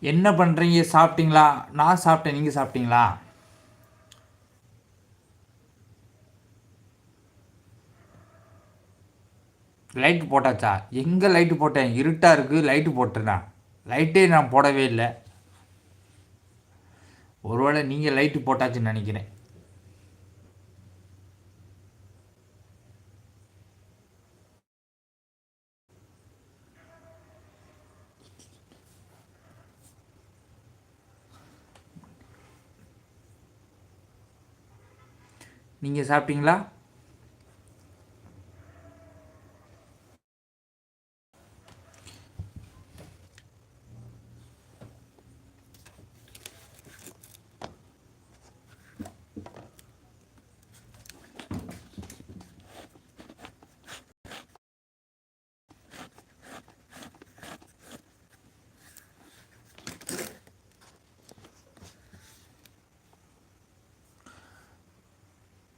என்ன பண்ணுறீங்க சாப்பிட்டீங்களா? நான் சாப்பிட்டேன். நீங்கள் சாப்பிட்டீங்களா? லைட்டு போட்டாச்சா? எங்கே லைட்டு போட்டேன்? இருட்டாக இருக்குது லைட்டு போட்டுருந்தேன் லைட்டே நான் போடவே இல்லை. ஒருவேளை நீங்கள் லைட்டு போட்டாச்சுன்னு நினைக்கிறேன். நீங்கள் சாப்பிட்டீங்களா?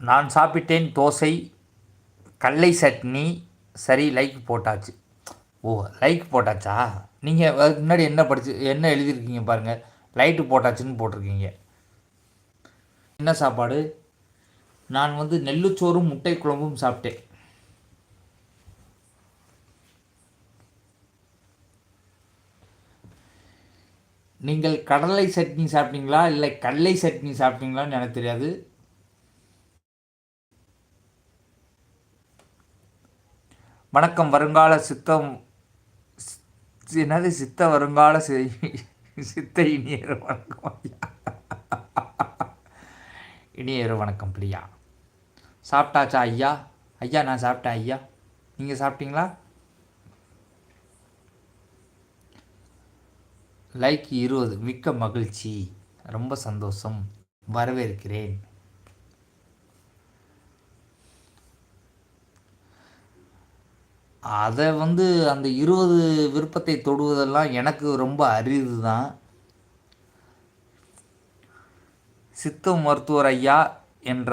நான் சாப்பிட்டேன் தோசை கடலை சட்னி சரி லைக் போட்டாச்சு. ஓ லைக் போட்டாச்சா? நீங்கள் அதுக்கு முன்னாடி என்ன படிச்சு என்ன எழுதியிருக்கீங்க பாருங்கள் லைட்டு போட்டாச்சுன்னு போட்டிருக்கீங்க. என்ன சாப்பாடு? நான் வந்து நெல்லுச்சோறும் முட்டை குழம்பும் சாப்பிட்டேன். நீங்கள் கடலை சட்னி சாப்பிட்டீங்களா? இல்லை கடலை சட்னி சாப்பிட்டீங்களான்னு எனக்கு தெரியாது. வணக்கம் வருங்கால சித்தம் என்னது சித்த வருங்கால சி- சித்த இனியர் வணக்கம் இனியர் வணக்கம் பிரியா. சாப்பிட்டாச்சா ஐயா? ஐயா நான் சாப்பிட்டேன் ஐயா. நீங்கள் சாப்பிட்டீங்களா? லைக் இருபது. மிக்க மகிழ்ச்சி. ரொம்ப சந்தோஷம். வரவேற்கிறேன். அதை வந்து அந்த இருபது விருப்பத்தை தொடுவதெல்லாம் எனக்கு ரொம்ப அரிது தான் சித்த மருத்துவர் ஐயா என்ற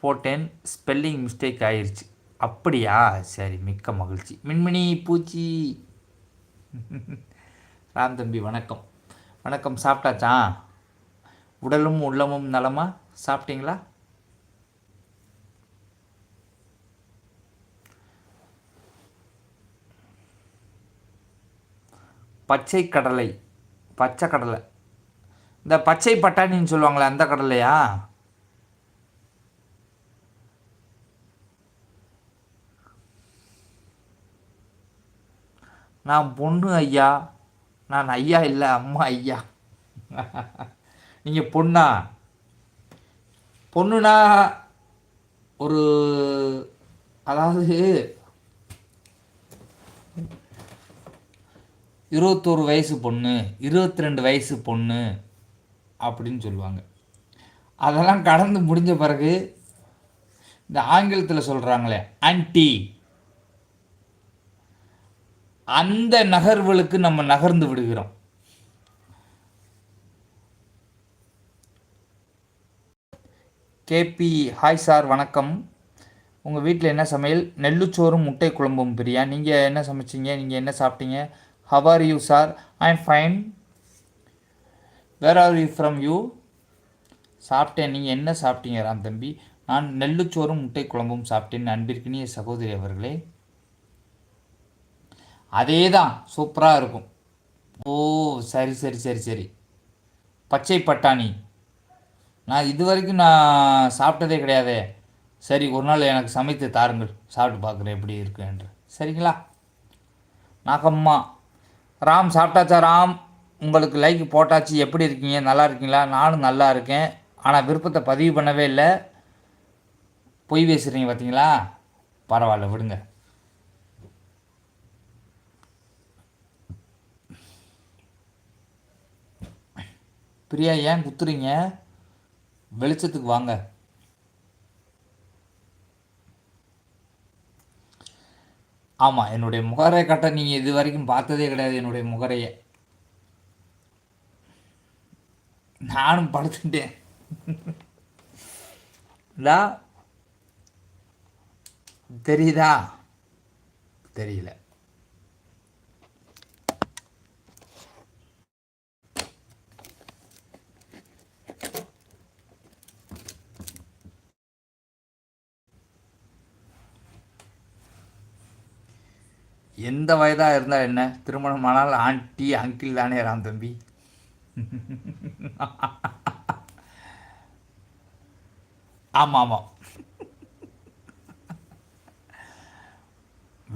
போட்டேன் ஸ்பெல்லிங் மிஸ்டேக் ஆயிடுச்சு அப்படியா? சரி மிக்க மகிழ்ச்சி. மின்மினி பூச்சி. ராம் தம்பி வணக்கம். வணக்கம் சாப்பிட்டாச்சா? உடலும் உள்ளமும் நலமா? சாப்பிட்டீங்களா? பச்சை கடலை. பச்சை கடலை. இந்த பச்சை பட்டாணின்னு சொல்லுவாங்களே அந்த கடலையா? நான் பொண்ணு ஐயா. நான் ஐயா இல்லை அம்மா ஐயா. நீங்கள் பொண்ணா? பொண்ணுனா ஒரு அதாவது இருபத்தோரு வயசு பொண்ணு இருபத்தி ரெண்டு வயசு பொண்ணு அப்படின்னு சொல்லுவாங்க. அதெல்லாம் கடந்து முடிஞ்ச பிறகு இந்த ஆங்கிலத்தில் சொல்கிறாங்களே ஆன்டி அந்த நகர்வுகளுக்கு நம்ம நகர்ந்து விடுகிறோம். கேபி ஹாய் சார் வணக்கம். உங்கள் வீட்டில் என்ன சமையல்? நெல்லுச்சோறும் முட்டை குழம்பும் பிரியா? நீங்கள் என்ன சமைச்சீங்க? நீங்கள் என்ன சாப்பிட்டீங்க? How are you sir I am fine where are you from you சாப்பிட்டேன். நீங்கள் என்ன சாப்பிட்டீங்க ராம் தம்பி? நான் நெல்லுச்சோறும் முட்டை குழம்பும் சாப்பிட்டேன். அன்பிற்கினிய சகோதரி அவர்களே. அதே தான் சூப்பராக இருக்கும். ஓ சரி சரி சரி சரி. பச்சை பட்டாணி. நான் இது வரைக்கும் நான் சாப்பிட்டதே கிடையாதே. சரி ஒரு நாள் எனக்கு சமைத்து தாருங்கள். சாப்பிட்டு பார்க்குறேன் எப்படி இருக்கு என்று. சரிங்களா? நாகம்மா. ராம் சாப்பிட்டாச்சா? ராம் உங்களுக்கு லைக் போட்டாச்சு. எப்படி இருக்கீங்க? நல்லா இருக்கீங்களா? நானும் நல்லா இருக்கேன். ஆனால் விருப்பத்தை பதிவு பண்ணவே இல்லை. பொய் பேசுகிறீங்க பார்த்தீங்களா பரவாயில்ல விடுங்க. பிரியா ஏன் குத்துறீங்க? வெளிச்சத்துக்கு வாங்க. ஆமாம் என்னுடைய முகரை கட்ட நீங்கள் இது வரைக்கும் பார்த்ததே கிடையாது என்னுடைய முகரையை. நானும் படுத்துட்டேன். தெரியுதா? தெரியல. எந்த வயதாக இருந்தால் என்ன? திருமணமானால் ஆண்டி அங்கிள் தானே ராம் தம்பி. ஆமாம். ஆமாம்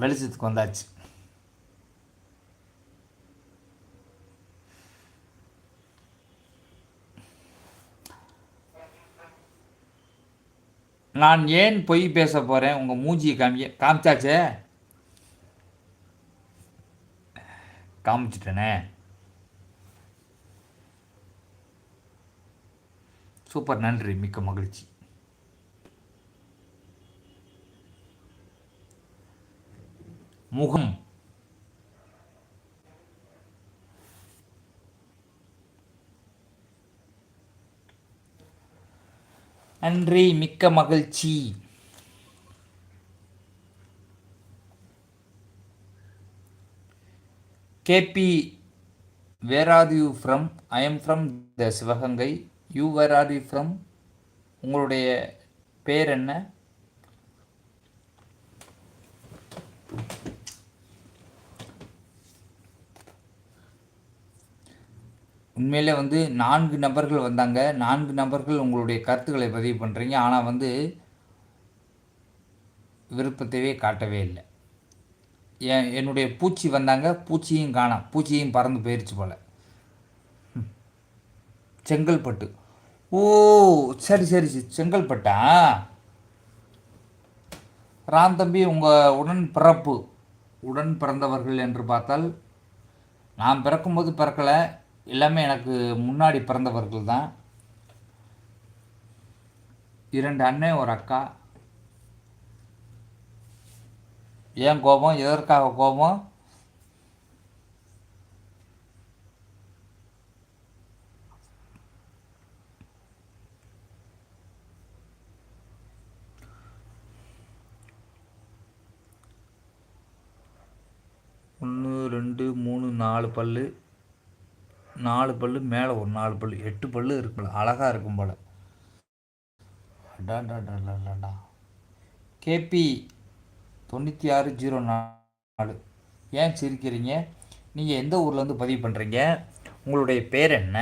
வெளிச்சத்துக்கு வந்தாச்சு. நான் ஏன் பொய் பேச போகிறேன் உங்கள் மூஞ்சியை காமிக்க காமிச்சாச்சே? காமிச்சிட்டேனே. சூப்பர் நன்றி மிக்க மகிழ்ச்சி. முகம். நன்றி மிக்க மகிழ்ச்சி. KP where are you from I am from the Sivaganga you where are you from உங்களுடைய பேர் என்ன? உண்மையிலே வந்து நான்கு நபர்கள் வந்தாங்க. நான்கு நபர்கள் உங்களுடைய கருத்துக்களை பதிவு பண்ணுறீங்க ஆனால் வந்து விருப்பத்தையே காட்டவே இல்லை. என் என்னுடைய பூச்சி வந்தாங்க பூச்சியும் காணாம். பூச்சியும் பறந்து போயிடுச்சு போல். செங்கல்பட்டு. ஓ சரி சரி சரி. செங்கல்பட்டா? ராம் தம்பி உங்கள் உடன் பிறப்பு. உடன் பிறந்தவர்கள் என்று பார்த்தால் நான் பிறக்கும்போது பிறக்கலை. எல்லாமே எனக்கு முன்னாடி பிறந்தவர்கள் தான். இரண்டு அண்ணன் ஒரு அக்கா. ஏன் கோபம்? எதற்காக கோபம்? ஒன்று ரெண்டு மூணு நாலு பல் நாலு பல் மேலே ஒரு நாலு பல் எட்டு பல். இருக்குல்ல அழகாக இருக்கும் போல். அடாடாடாடாடா கேபி தொண்ணூற்றி ஆறு ஜீரோ நாலு. ஏன் சிரிக்கிறீங்க? நீங்கள் எந்த ஊர்லேருந்து பதிவு பண்ணுறீங்க உங்களுடைய பேர் என்ன?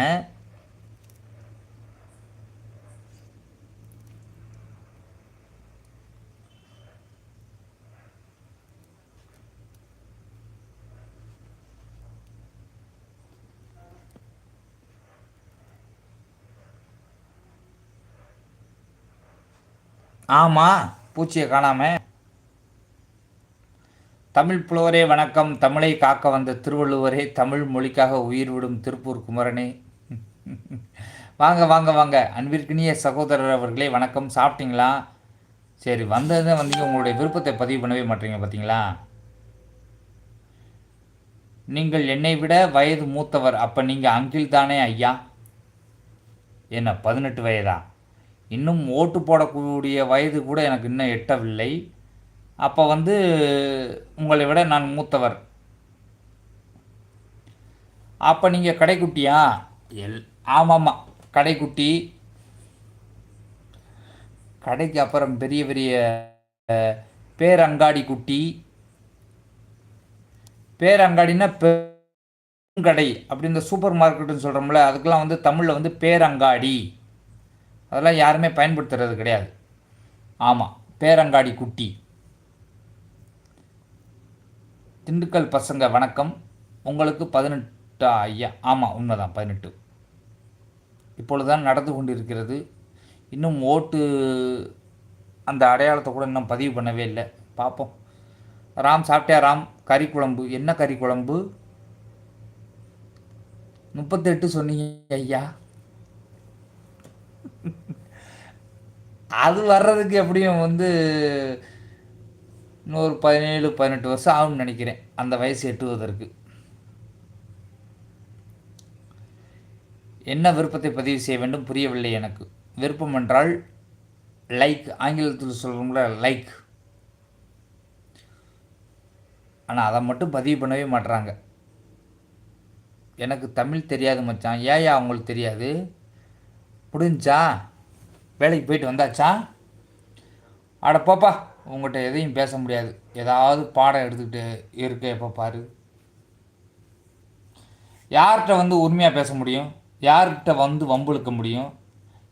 ஆமாம் பூச்சியை காணாமல் தமிழ் புலவரே வணக்கம். தமிழை காக்க வந்த திருவள்ளுவரே தமிழ் மொழிக்காக உயிர் விடும் திருப்பூர் குமரனே. வாங்க வாங்க வாங்க. அன்பிற்கினிய சகோதரர் அவர்களே வணக்கம். சாப்பிட்டீங்களா? சரி வந்தது வந்தீங்க. உங்களுடைய விருப்பத்தை பதிவு பண்ணவே மாட்டீங்க பார்த்தீங்களா? நீங்கள் என்னை விட வயது மூத்தவர். அப்போ நீங்கள் அங்கில் தானே ஐயா? என்ன பதினெட்டு வயதா? இன்னும் ஓட்டு போடக்கூடிய வயது கூட எனக்கு இன்னும் எட்டவில்லை. அப்போ வந்து உங்களை விட நான் மூத்தவர். அப்போ நீங்கள் கடைக்குட்டியா? எல். ஆமாம்மா கடைக்குட்டி. கடைக்கு அப்புறம் பெரிய பெரிய பேரங்காடி குட்டி. பேரங்காடினா பெருங்கடை அப்படி இந்த சூப்பர் மார்க்கெட்டுன்னு சொல்கிறோம்ல அதுக்கெல்லாம் வந்து தமிழில் வந்து பேரங்காடி. அதெல்லாம் யாருமே பயன்படுத்துறது கிடையாது. ஆமாம் பேரங்காடி குட்டி. திண்டுக்கல் பசங்க வணக்கம். உங்களுக்கு பதினெட்டா? ஐயா. ஆமாம் உண்மைதான் பதினெட்டு. இப்பொழுதுதான் நடந்து கொண்டிருக்கிறது. இன்னும் ஓட்டு அந்த அடையாளத்தை கூட இன்னும் பதிவு பண்ணவே இல்லை. பார்ப்போம். ராம் சாப்பிட்டியா ராம்? கறி குழம்பு. என்ன கறி குழம்பு? முப்பத்தெட்டு சொன்னீங்க ஐயா. அது வர்றதுக்கு எப்படியும் வந்து இன்னொரு பதினேழு பதினெட்டு வருஷம் ஆகும்னு நினைக்கிறேன். அந்த வயசு எட்டுவதற்கு. என்ன விருப்பத்தை பதிவு செய்ய வேண்டும்? புரியவில்லை எனக்கு. விருப்பம் என்றால் லைக் ஆங்கிலத்தில் சொல்கிறோம்ல லைக் ஆனால் அதை மட்டும் பதிவு பண்ணவே மாட்டுறாங்க எனக்கு தமிழ் தெரியாது மச்சான். ஏயா அவங்களுக்கு தெரியாது? முடிஞ்சா வேலைக்கு போயிட்டு வந்தாச்சா? அட போப்பா. உங்கள்கிட்ட எதையும் பேச முடியாது. ஏதாவது பாடம் எடுத்துக்கிட்டு இருக்க எப்போ பாரு. யார்கிட்ட வந்து உண்மையாக பேச முடியும்? யார்கிட்ட வந்து வம்புழுக்க முடியும்?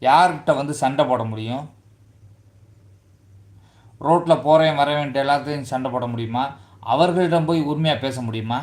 யார்கிட்ட வந்து சண்டை போட முடியும்? ரோட்டில் போகிறேன் வரவேன்ட்டு எல்லாத்தையும் சண்டை போட முடியுமா? அவர்களிடம் போய் உண்மையாக பேச முடியுமா?